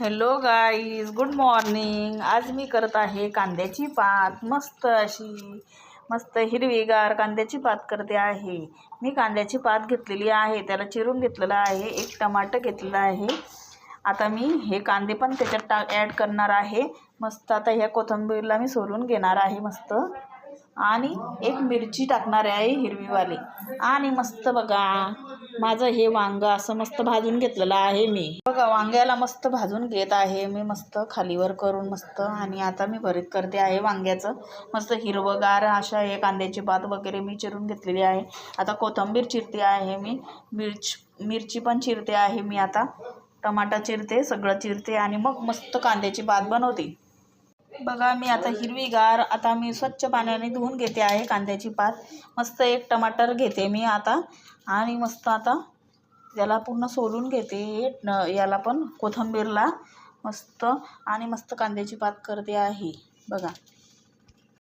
Hello guys good morning. आज मी करत आहे कांद्याची पात. मस्त अशी मस्त हिरवीगार कांद्याची पात करते आहे. मी कांद्याची पात घेतलेली आहे त्याला चिरून घेतलेलं आहे एक टमाटर घेतलेलं आहे. आता मी हे कांदे पण त्याच्यात टा ॲड करणार आहे. मस्त आता ह्या कोथिंबीरला मी सोलून घेणार आहे मस्त. आणि एक मिरची टाकणार आहे हिरवीवाली. आणि मस्त बघा माझं हे वांगं असं मस्त भाजून घेतलेलं आहे मी. बघा वांग्याला मस्त भाजून घेत आहे मी मस्त खालीवर करून मस्त. आणि आता मी भरीत करते आहे वांग्याचं. मस्त हिरवगार अशा हे कांद्याची पात वगैरे मी चिरून घेतलेली आहे. आता कोथिंबीर चिरते आहे मी. मिरच मिरची पण चिरते आहे मी आता. टमाटा चिरते सगळं चिरते आणि मग मस्त कांद्याची पात बनवते. बघा मी आता हिरवीगार आता मी स्वच्छ पाण्याने धुवून घेते आहे कांद्याची पात. मस्त एक टमाटर घेते मी आता आणि मस्त आता त्याला पूर्ण सोलून घेते न याला पण कोथिंबीरला. मस्त आणि मस्त कांद्याची पात करते आहे. बघा.